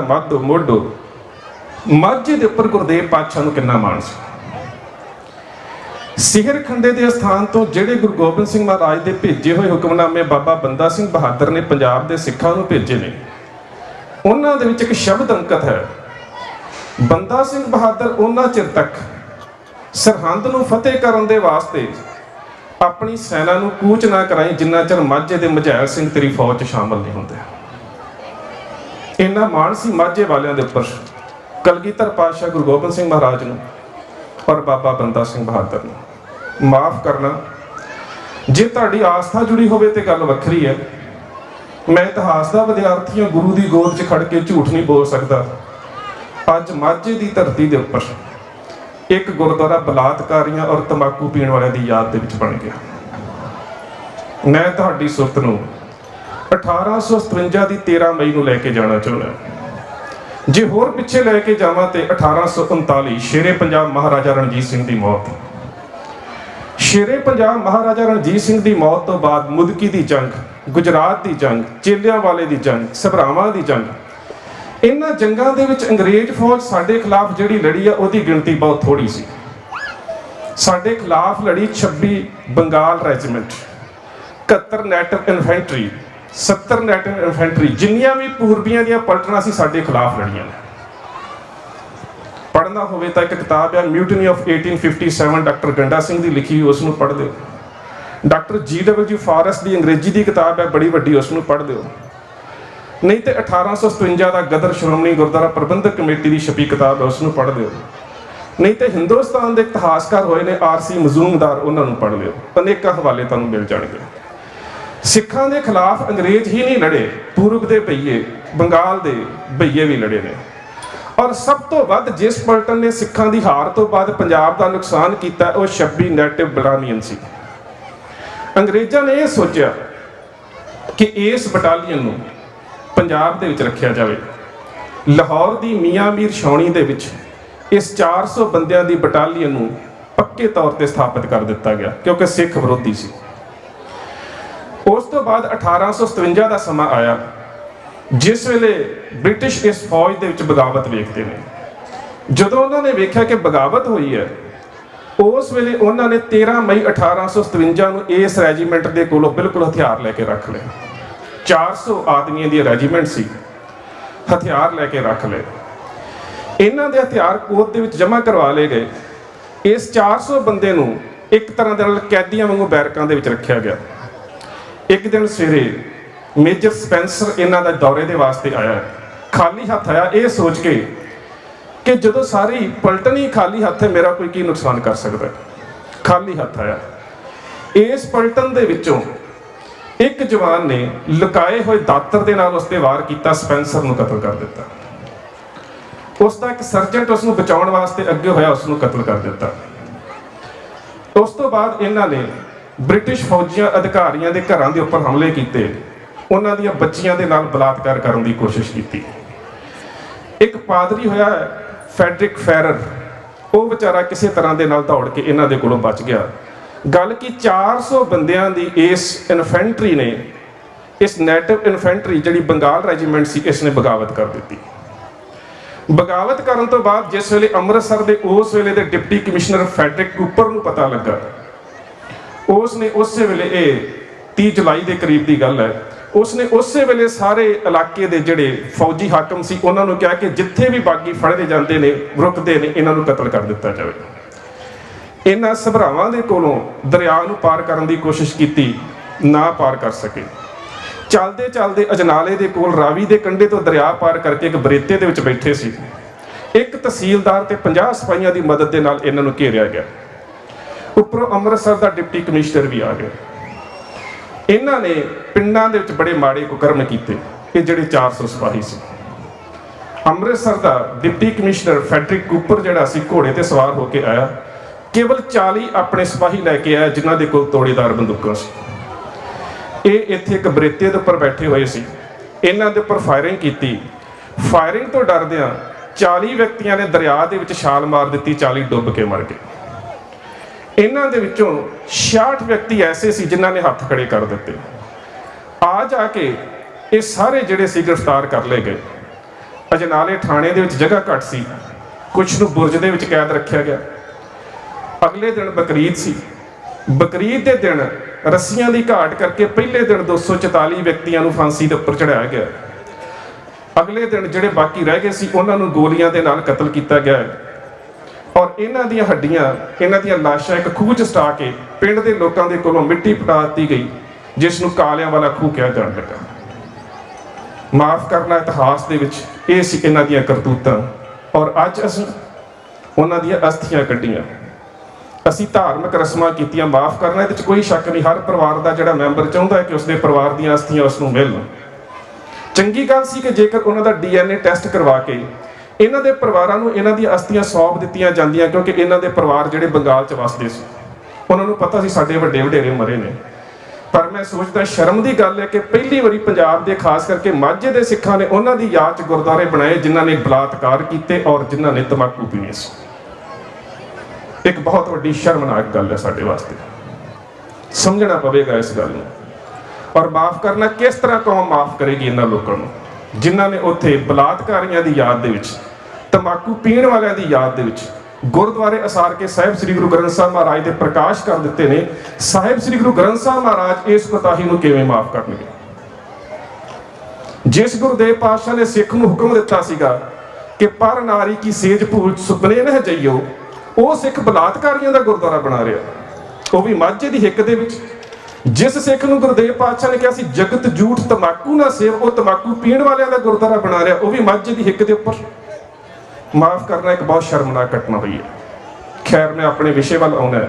ਮੱਧ ਮੋਢੋ ਮਾਝੇ ਦੇ ਉੱਪਰ ਗੁਰਦੇਵ ਪਾਤਸ਼ਾਹ ਨੂੰ ਕਿੰਨਾ ਮਾਣ ਸੀ? ਸਿਹਰ ਖੰਡੇ ਦੇ ਸਥਾਨ ਤੋਂ ਜਿਹੜੇ ਗੁਰੂ ਗੋਬਿੰਦ ਸਿੰਘ ਮਹਾਰਾਜ ਦੇ ਭੇਜੇ ਹੋਏ ਹੁਕਮਨਾਮੇ ਬਾਬਾ ਬੰਦਾ ਸਿੰਘ ਬਹਾਦਰ ਨੇ ਪੰਜਾਬ ਦੇ ਸਿੱਖਾਂ ਨੂੰ ਭੇਜੇ ਨੇ। ਉਹਨਾਂ ਦੇ ਵਿੱਚ ਇੱਕ ਸ਼ਬਦ ਅੰਕਿਤ ਹੈ। ਬੰਦਾ ਸਿੰਘ ਬਹਾਦਰ ਉਹਨਾਂ ਚਿਰ ਤੱਕ ਸਰਹੰਦ ਨੂੰ ਫਤਿਹ ਕਰਨ ਦੇ ਵਾਸਤੇ ਆਪਣੀ ਸੈਨਾ ਨੂੰ ਕੂਚ ਨਾ ਕਰਾਈ ਜਿੰਨਾ ਚਿਰ ਮਾਝੇ ਦੇ ਮਝੈਲ ਸਿੰਘ ਤੇਰੀ ਫੌਜ 'ਚ ਸ਼ਾਮਲ ਨਹੀਂ ਹੁੰਦੇ। ਇੰਨਾ ਮਾਣ ਸੀ ਮਾਝੇ ਵਾਲਿਆਂ ਦੇ ਉੱਪਰ ਕਲਗੀਧਰ ਪਾਤਸ਼ਾਹ ਗੁਰੂ ਗੋਬਿੰਦ ਸਿੰਘ ਮਹਾਰਾਜ ਨੂੰ ਔਰ ਬਾਬਾ ਬੰਦਾ ਸਿੰਘ ਬਹਾਦਰ ਨੂੰ ਮਾਫ ਕਰਨਾ। ਜੇ ਤੁਹਾਡੀ ਆਸਥਾ ਜੁੜੀ ਹੋਵੇ ਤੇ ਗੱਲ ਵੱਖਰੀ ਹੈ। ਮੈਂ ਇਤਿਹਾਸ ਦਾ ਵਿਦਿਆਰਥੀ ਹਾਂ, ਗੁਰੂ ਦੀ ਗੋਦ 'ਚ ਖੜ ਕੇ ਝੂਠ ਨਹੀਂ ਬੋਲ ਸਕਦਾ। ਅੱਜ ਮਾਝੇ ਦੀ ਧਰਤੀ ਦੇ ਉੱਪਰ ਇੱਕ ਗੁਰਦੁਆਰਾ ਬਲਾਤਕਾਰੀਆਂ ਔਰ ਤੰਬਾਕੂ ਪੀਣ ਵਾਲਿਆਂ ਦੀ ਯਾਦ ਦੇ ਵਿੱਚ ਬਣ ਗਿਆ। ਮੈਂ ਤੁਹਾਡੀ ਸੁਰਤ ਨੂੰ 1857 ਦੀ 13 ਮਈ ਨੂੰ ਲੈ ਕੇ ਜਾਣਾ ਚਾਹੁੰਦਾ ਜੇ ਹੋਰ ਪਿੱਛੇ ਲੈ ਕੇ ਜਾਵਾਂ ਤੇ 1839 ਸ਼ੇਰੇ ਪੰਜਾਬ ਮਹਾਰਾਜਾ ਰਣਜੀਤ ਸਿੰਘ ਦੀ ਮੌਤ। ਸ਼ੇਰੇ ਪੰਜਾਬ ਮਹਾਰਾਜਾ ਰਣਜੀਤ ਸਿੰਘ ਦੀ ਮੌਤ ਤੋਂ ਬਾਅਦ ਮੁਦਕੀ ਦੀ ਜੰਗ, ਗੁਜਰਾਤ ਦੀ ਜੰਗ ਚੇਲਿਆਂ ਵਾਲੇ ਦੀ ਜੰਗ, ਸਭਰਾਵਾਂ ਦੀ ਜੰਗ। ਇਹਨਾਂ ਜੰਗਾਂ ਦੇ ਵਿੱਚ ਅੰਗਰੇਜ਼ ਫੌਜ ਸਾਡੇ ਖਿਲਾਫ ਜਿਹੜੀ ਲੜੀ ਆ, ਉਹਦੀ ਗਿਣਤੀ ਬਹੁਤ ਥੋੜੀ ਸੀ। ਸਾਡੇ ਖਿਲਾਫ ਲੜੀ 26 Bengal regiment 71 native infantry 70 native infantry, ਜਿੰਨੀਆਂ ਵੀ ਪੂਰਬੀਆਂ ਦੀਆਂ ਪਲਟਣਾ ਸੀ ਸਾਡੇ ਖਿਲਾਫ ਲੜੀਆਂ ਨੇ। ਪੜ੍ਹਨਾ ਹੋਵੇ ਤਾਂ ਇੱਕ ਕਿਤਾਬ ਹੈ mutiny of 1857 doctor Ganda Singh ਦੀ ਲਿਖੀ ਹੋਈ ਉਸ ਨੂੰ ਪੜ੍ਹ ਦਿਓ। ਡਾਕਟਰ ਜੀ ਡਬਲਯੂ ਫਾਰੈਸਟ ਦੀ ਅੰਗਰੇਜ਼ੀ ਦੀ ਕਿਤਾਬ ਹੈ, ਬੜੀ ਵੱਡੀ ਉਸ ਨੂੰ ਪੜ੍ਹ ਦਿਓ। ਨਹੀਂ ਤੇ 1857 ਦਾ ਗਦਰ ਸ਼੍ਰੋਮਣੀ ਗੁਰਦੁਆਰਾ ਪ੍ਰਬੰਧਕ ਕਮੇਟੀ ਦੀ ਛਪੀ ਕਿਤਾਬ ਹੈ ਉਸ ਨੂੰ ਪੜ੍ਹ ਦਿਓ। ਨਹੀਂ ਤੇ ਹਿੰਦੁਸਤਾਨ ਦੇ ਇਤਿਹਾਸਕਾਰ ਹੋਏ ਨੇ ਆਰਸੀ ਮਜ਼ੂਮਦਾਰ, ਉਹਨਾਂ ਨੂੰ ਪੜ੍ਹ ਲਿਓ। ਅਨੇਕਾਂ ਹਵਾਲੇ ਤੁਹਾਨੂੰ ਮਿਲ ਜਾਣਗੇ। ਸਿੱਖਾਂ ਦੇ ਖਿਲਾਫ ਅੰਗਰੇਜ਼ ਹੀ ਨਹੀਂ ਲੜੇ, ਪੂਰਬ ਦੇ ਭਈਏ, ਬੰਗਾਲ ਦੇ ਭਈਏ ਵੀ ਲੜੇ ਨੇ। ਔਰ ਸਭ ਤੋਂ ਵੱਧ ਜਿਸ ਪਲਟਨ ਨੇ ਸਿੱਖਾਂ ਦੀ ਹਾਰ ਤੋਂ ਬਾਅਦ ਪੰਜਾਬ ਦਾ ਨੁਕਸਾਨ ਕੀਤਾ, ਉਹ 26 ਨੈਟਿਵ ਬਟਾਲੀਅਨ ਸੀ। ਅੰਗਰੇਜ਼ਾਂ ਨੇ ਇਹ ਸੋਚਿਆ ਕਿ ਇਸ ਬਟਾਲੀਅਨ ਨੂੰ ਪੰਜਾਬ ਦੇ ਵਿੱਚ ਰੱਖਿਆ ਜਾਵੇ। ਲਾਹੌਰ ਦੀ ਮੀਆਂ ਮੀਰ ਛਾਉਣੀ ਦੇ ਵਿੱਚ ਇਸ 400 ਬੰਦਿਆਂ ਦੀ ਬਟਾਲੀਅਨ ਨੂੰ ਪੱਕੇ ਤੌਰ ਤੇ ਸਥਾਪਿਤ ਕਰ ਦਿੱਤਾ ਗਿਆ, ਕਿਉਂਕਿ ਸਿੱਖ ਵਿਰੋਧੀ ਸੀ। ਉਸ ਤੋਂ ਬਾਅਦ 1857 ਦਾ ਸਮਾਂ ਆਇਆ, ਜਿਸ ਵੇਲੇ ਬ੍ਰਿਟਿਸ਼ ਇਸ ਫੌਜ ਦੇ ਵਿੱਚ ਬਗਾਵਤ ਵੇਖਦੇ ਨੇ। ਜਦੋਂ ਉਹਨਾਂ ਨੇ ਵੇਖਿਆ ਕਿ ਬਗਾਵਤ ਹੋਈ ਹੈ, ਉਸ ਵੇਲੇ ਉਹਨਾਂ ਨੇ 13 ਮਈ 1857 ਨੂੰ ਇਸ ਰੈਜੀਮੈਂਟ ਦੇ ਕੋਲੋਂ ਬਿਲਕੁਲ ਹਥਿਆਰ ਲੈ ਕੇ ਰੱਖ ਲਏ 400 ਆਦਮੀਆਂ ਦੀ ਰੈਜੀਮੈਂਟ ਸੀ, ਹਥਿਆਰ ਲੈ ਕੇ ਰੱਖ ਲਏ। ਇਹਨਾਂ ਦੇ ਹਥਿਆਰ ਕੋਤ ਦੇ ਵਿੱਚ ਜਮ੍ਹਾਂ ਕਰਵਾ ਲਏ ਗਏ। ਇਸ 400 ਬੰਦੇ ਨੂੰ ਇੱਕ ਤਰ੍ਹਾਂ ਦੇ ਨਾਲ ਕੈਦੀਆਂ ਵਾਂਗੂ ਬੈਰਕਾਂ ਦੇ ਵਿੱਚ ਰੱਖਿਆ ਗਿਆ। ਇੱਕ ਦਿਨ ਸਵੇਰੇ ਮੇਜਰ ਸਪੈਂਸਰ ਇਹਨਾਂ ਦਾ ਦੌਰੇ ਦੇ ਵਾਸਤੇ ਆਇਆ। ਖਾਲੀ ਹੱਥ ਆਇਆ, ਇਹ ਸੋਚ ਕੇ ਕਿ ਜਦੋਂ ਸਾਰੀ ਪਲਟਣੀ ਖਾਲੀ ਹੱਥ ਹੈ ਮੇਰਾ ਕੋਈ ਕੀ ਨੁਕਸਾਨ ਕਰ ਸਕਦਾ ਖਾਲੀ ਹੱਥ ਆਇਆ। ਇਸ ਪਲਟਨ ਦੇ ਵਿੱਚੋਂ ਇੱਕ ਜਵਾਨ ਨੇ ਲੁਕਾਏ ਹੋਏ ਦਾਤਰ ਦੇ ਨਾਲ ਉਸ ਤੇ ਵਾਰ ਕੀਤਾ, ਸਪੈਂਸਰ ਨੂੰ ਕਤਲ ਕਰ ਦਿੱਤਾ। ਉਸ ਦਾ ਇੱਕ ਸਰਜੈਂਟ ਉਸ ਨੂੰ ਬਚਾਉਣ ਵਾਸਤੇ ਅੱਗੇ ਹੋਇਆ ਉਸ ਨੂੰ ਕਤਲ ਕਰ ਦਿੱਤਾ। ਉਸ ਤੋਂ ਬਾਅਦ ਇਹਨਾਂ ਨੇ ਬ੍ਰਿਟਿਸ਼ ਫੌਜੀਆਂ ਅਧਿਕਾਰੀਆਂ ਦੇ ਘਰਾਂ ਦੇ ਉੱਪਰ ਹਮਲੇ ਕੀਤੇ। ਉਹਨਾਂ ਦੀਆਂ ਬੱਚੀਆਂ ਦੇ ਨਾਲ ਬਲਾਤਕਾਰ ਕਰਨ ਦੀ ਕੋਸ਼ਿਸ਼ ਕੀਤੀ। ਇੱਕ ਪਾਦਰੀ ਹੋਇਆ ਫੈਡਰਿਕ ਫੈਰਰ। ਉਹ ਵਿਚਾਰਾ ਕਿਸੇ ਤਰ੍ਹਾਂ ਦੇ ਨਾਲ ਦੌੜ ਕੇ ਇਹਨਾਂ ਦੇ ਕੋਲੋਂ ਬਚ ਗਿਆ। ਗੱਲ ਕੀ 400 ਬੰਦਿਆਂ ਦੀ ਇਸ ਇਨਫੈਂਟਰੀ ਨੇ, ਇਸ ਨੈਟਿਵ ਇਨਫੈਂਟਰੀ ਜਿਹੜੀ ਬੰਗਾਲ ਰੈਜੀਮੈਂਟ ਸੀ, ਇਸ ਨੇ ਬਗਾਵਤ ਕਰ ਦਿੱਤੀ। ਬਗਾਵਤ ਕਰਨ ਤੋਂ ਬਾਅਦ ਜਿਸ ਵੇਲੇ ਅੰਮ੍ਰਿਤਸਰ ਦੇ ਉਸ ਵੇਲੇ ਦੇ ਡਿਪਟੀ ਕਮਿਸ਼ਨਰ ਫੈਡਰਿਕ ਕੂਪਰ ਨੂੰ ਪਤਾ ਲੱਗਾ ਉਸ ਨੇ ਉਸੇ ਵੇਲੇ ਇਹ 30 ਜੁਲਾਈ ਦੇ ਕਰੀਬ ਦੀ ਗੱਲ ਹੈ। ਉਸ ਨੇ ਉਸੇ ਵੇਲੇ ਸਾਰੇ ਇਲਾਕੇ ਦੇ ਜਿਹੜੇ ਫੌਜੀ ਹਾਕਮ ਸੀ, ਉਹਨਾਂ ਨੂੰ ਕਿਹਾ ਕਿ ਜਿੱਥੇ ਵੀ ਬਾਗੀ ਫੜਦੇ ਜਾਂਦੇ ਨੇ, ਰੁਕਦੇ ਨੇ, ਇਹਨਾਂ ਨੂੰ ਕਤਲ ਕਰ ਦਿੱਤਾ ਜਾਵੇ। ਇਹਨਾਂ ਸਭਰਾਵਾਂ ਦੇ ਕੋਲੋਂ ਦਰਿਆ ਨੂੰ ਪਾਰ ਕਰਨ ਦੀ ਕੋਸ਼ਿਸ਼ ਕੀਤੀ, ਨਾ ਪਾਰ ਕਰ ਸਕੇ। ਚੱਲਦੇ ਚੱਲਦੇ ਅਜਨਾਲੇ ਦੇ ਕੋਲ ਰਾਵੀ ਦੇ ਕੰਢੇ ਤੋਂ ਦਰਿਆ ਪਾਰ ਕਰਕੇ ਇੱਕ ਬਰੇਤੇ ਦੇ ਵਿੱਚ ਬੈਠੇ ਸੀ। ਇੱਕ ਤਹਿਸੀਲਦਾਰ ਤੇ 50 ਸਿਪਾਹੀਆਂ ਦੀ ਮਦਦ ਦੇ ਨਾਲ ਇਹਨਾਂ ਨੂੰ ਘੇਰਿਆ ਗਿਆ। ਉੱਪਰੋਂ ਅੰਮ੍ਰਿਤਸਰ ਦਾ ਡਿਪਟੀ ਕਮਿਸ਼ਨਰ ਵੀ ਆ ਗਿਆ ਇਹਨਾਂ ਨੇ ਪਿੰਡਾਂ ਦੇ ਵਿੱਚ ਬੜੇ ਮਾੜੇ ਕੁਕਰਮ ਕੀਤੇ ਇਹ ਜਿਹੜੇ 400 ਸਿਪਾਹੀ ਸੀ। ਅੰਮ੍ਰਿਤਸਰ ਦਾ ਡਿਪਟੀ ਕਮਿਸ਼ਨਰ ਫੈਡਰਿਕ ਕੂਪਰ ਜਿਹੜਾ ਸੀ, ਘੋੜੇ ਤੇ ਸਵਾਰ ਹੋ ਕੇ ਆਇਆ। ਕੇਵਲ 40 ਆਪਣੇ ਸਿਪਾਹੀ ਲੈ ਕੇ ਆਇਆ, ਜਿਨ੍ਹਾਂ ਦੇ ਕੋਲ ਤੋੜੇਦਾਰ ਬੰਦੂਕਾਂ ਸੀ। ਇਹ ਇੱਥੇ ਇੱਕ ਬਰੇਤੇ ਦੇ ਉੱਪਰ ਬੈਠੇ ਹੋਏ ਸੀ। ਇਹਨਾਂ ਦੇ ਉੱਪਰ ਫਾਇਰਿੰਗ ਕੀਤੀ। ਫਾਇਰਿੰਗ ਤੋਂ ਡਰਦਿਆਂ 40 ਵਿਅਕਤੀਆਂ ਨੇ ਦਰਿਆ ਦੇ ਵਿੱਚ ਛਾਲ ਮਾਰ ਦਿੱਤੀ 40 ਡੁੱਬ ਕੇ ਮਰ ਗਏ। ਇਹਨਾਂ ਦੇ ਵਿੱਚੋਂ 66 ਵਿਅਕਤੀ ਐਸੇ ਸੀ ਜਿਨ੍ਹਾਂ ਨੇ ਹੱਥ ਖੜੇ ਕਰ ਦਿੱਤੇ। ਆ ਜਾ ਕੇ ਇਹ ਸਾਰੇ ਜਿਹੜੇ ਸੀ ਗ੍ਰਿਫਤਾਰ ਕਰ ਲਏ ਗਏ। ਅਜਨਾਲੇ ਥਾਣੇ ਦੇ ਵਿੱਚ ਜਗ੍ਹਾ ਘੱਟ ਸੀ। ਕੁਝ ਨੂੰ ਬੁਰਜ ਦੇ ਵਿੱਚ ਕੈਦ ਰੱਖਿਆ ਗਿਆ। ਅਗਲੇ ਦਿਨ ਬਕਰੀਦ ਸੀ। ਬਕਰੀਦ ਦੇ ਦਿਨ ਰੱਸੀਆਂ ਦੀ ਘਾਟ ਕਰਕੇ ਪਹਿਲੇ ਦਿਨ 244 ਵਿਅਕਤੀਆਂ ਨੂੰ ਫਾਂਸੀ ਦੇ ਉੱਪਰ ਚੜਾਇਆ ਗਿਆ। ਅਗਲੇ ਦਿਨ ਜਿਹੜੇ ਬਾਕੀ ਰਹਿ ਗਏ ਸੀ, ਉਹਨਾਂ ਨੂੰ ਗੋਲੀਆਂ ਦੇ ਨਾਲ ਕਤਲ ਕੀਤਾ ਗਿਆ ਔਰ ਇਹਨਾਂ ਦੀਆਂ ਹੱਡੀਆਂ, ਇਹਨਾਂ ਦੀਆਂ ਲਾਸ਼ਾਂ ਇੱਕ ਖੂਹ 'ਚ ਸਟਾ ਕੇ ਪਿੰਡ ਦੇ ਲੋਕਾਂ ਦੇ ਕੋਲੋਂ ਮਿੱਟੀ ਪਟਾ ਦਿੱਤੀ ਗਈ, ਜਿਸ ਨੂੰ ਕਾਲਿਆਂ ਵਾਲਾ ਖੂਹ ਕਿਹਾ ਜਾਣ ਲੱਗਾ। ਮਾਫ ਕਰਨਾ ਇਤਿਹਾਸ ਦੇ ਵਿੱਚ ਇਹ ਸੀ ਇਹਨਾਂ ਦੀਆਂ ਕਰਤੂਤਾਂ। ਔਰ ਅੱਜ ਅਸੀਂ ਉਹਨਾਂ ਦੀਆਂ ਅਸਥੀਆਂ ਕੱਢੀਆਂ। ਅਸੀਂ ਧਾਰਮਿਕ ਰਸਮਾਂ ਕੀਤੀਆਂ, ਮਾਫ ਕਰਨਾ ਇਹਦੇ ਵਿੱਚ ਕੋਈ ਸ਼ੱਕ ਨਹੀਂ, ਹਰ ਪਰਿਵਾਰ ਦਾ ਜਿਹੜਾ ਮੈਂਬਰ ਚਾਹੁੰਦਾ ਹੈ ਕਿ ਉਸਦੇ ਪਰਿਵਾਰ ਦੀਆਂ ਅਸਥੀਆਂ ਉਸ ਨੂੰ ਮਿਲਣ। ਚੰਗੀ ਗੱਲ ਸੀ ਕਿ ਜੇਕਰ ਉਹਨਾਂ ਦਾ ਡੀਐਨਏ ਟੈਸਟ ਕਰਵਾ ਕੇ ਇਹਨਾਂ ਦੇ ਪਰਿਵਾਰਾਂ ਨੂੰ ਇਹਨਾਂ ਦੀਆਂ ਅਸਥੀਆਂ ਸੌਂਪ ਦਿੱਤੀਆਂ ਜਾਂਦੀਆਂ ਕਿਉਂਕਿ ਇਹਨਾਂ ਦੇ ਪਰਿਵਾਰ ਜਿਹੜੇ ਬੰਗਾਲ 'ਚ ਵਸਦੇ ਸੀ। ਉਹਨਾਂ ਨੂੰ ਪਤਾ ਸੀ ਸਾਡੇ ਵੱਡੇ ਵਡੇਰੇ ਮਰੇ ਨੇ। ਪਰ ਮੈਂ ਸੋਚਦਾ ਸ਼ਰਮ ਦੀ ਗੱਲ ਹੈ ਕਿ ਪਹਿਲੀ ਵਾਰੀ ਪੰਜਾਬ ਦੇ ਖਾਸ ਕਰਕੇ ਮਾਝੇ ਦੇ ਸਿੱਖਾਂ ਨੇ ਉਹਨਾਂ ਦੀ ਯਾਦ 'ਚ ਗੁਰਦੁਆਰੇ ਬਣਾਏ ਜਿਨ੍ਹਾਂ ਨੇ ਬਲਾਤਕਾਰ ਕੀਤੇ ਔਰ ਜਿਨ੍ਹਾਂ ਨੇ ਤਮਾਕੂ ਪੀਣੇ ਸੀ। ਇੱਕ ਬਹੁਤ ਵੱਡੀ ਸ਼ਰਮਨਾਕ ਗੱਲ ਹੈ ਸਾਡੇ ਵਾਸਤੇ। ਸਮਝਣਾ ਪਵੇਗਾ ਇਸ ਗੱਲ ਨੂੰ। ਔਰ ਮਾਫ ਕਰਨਾ ਕਿਸ ਤਰ੍ਹਾਂ ਕੌਮ ਮਾਫ ਕਰੇਗੀ ਇਹਨਾਂ ਲੋਕਾਂ ਨੂੰ, ਜਿਨ੍ਹਾਂ ਨੇ ਉੱਥੇ ਬਲਾਤਕਾਰੀਆਂ ਦੀ ਯਾਦ ਦੇ ਵਿੱਚ ਤਮਾਕੂ ਪੀਣ ਵਾਲਿਆਂ ਦੀ ਯਾਦ ਦੇ ਵਿੱਚ ਗੁਰਦੁਆਰੇ ਅਸਾਰ ਕੇ ਸਾਹਿਬ ਸ੍ਰੀ ਗੁਰੂ ਗ੍ਰੰਥ ਸਾਹਿਬ ਮਹਾਰਾਜ ਦੇ ਪ੍ਰਕਾਸ਼ ਕਰ ਦਿੱਤੇ ਨੇ। ਸਾਹਿਬ ਸ੍ਰੀ ਗੁਰੂ ਗ੍ਰੰਥ ਸਾਹਿਬ ਮਹਾਰਾਜ ਇਸ ਕੋਤਾਹੀ ਨੂੰ ਕਿਵੇਂ ਮਾਫ ਕਰਨਗੇ? ਜਿਸ ਗੁਰਦੇਵ ਪਾਤਸ਼ਾਹ ਨੇ ਸਿੱਖ ਨੂੰ ਹੁਕਮ ਦਿੱਤਾ ਸੀਗਾ ਕਿ ਪਰ ਨਾਰੀ ਕੀ ਸੇਜ ਭੂਲ ਸੁਪਨੇ ਨਾ ਜਈਓ, ਉਹ ਸਿੱਖ ਬਲਾਤਕਾਰੀਆਂ ਦਾ ਗੁਰਦੁਆਰਾ ਬਣਾ ਰਿਹਾ। ਉਹ ਵੀ ਮਾਝੇ ਦੀ ਹਿੱਕ ਦੇ ਵਿੱਚ। ਜਿਸ ਸਿੱਖ ਨੂੰ ਗੁਰਦੇਵ ਪਾਤਸ਼ਾਹ ਨੇ ਕਿਹਾ ਸੀ, ਜਗਤ ਝੂਠ ਤਮਾਕੂ ਨਾ ਸੇਵ, ਉਹ ਤਮਾਕੂ ਪੀਣ ਵਾਲਿਆਂ ਦਾ ਗੁਰਦੁਆਰਾ ਬਣਾ ਰਿਹਾ, ਉਹ ਵੀ ਮਾਝੇ ਦੀ ਹਿੱਕ ਦੇ ਉੱਪਰ। ਮਾਫ ਕਰਨਾ ਇੱਕ ਬਹੁਤ ਸ਼ਰਮਨਾਕ ਘਟਨਾ ਹੋਈ ਹੈ। ਖੈਰ, ਮੈਂ ਆਪਣੇ ਵਿਸ਼ੇ ਵੱਲ ਆਉਣਾ ਹੈ।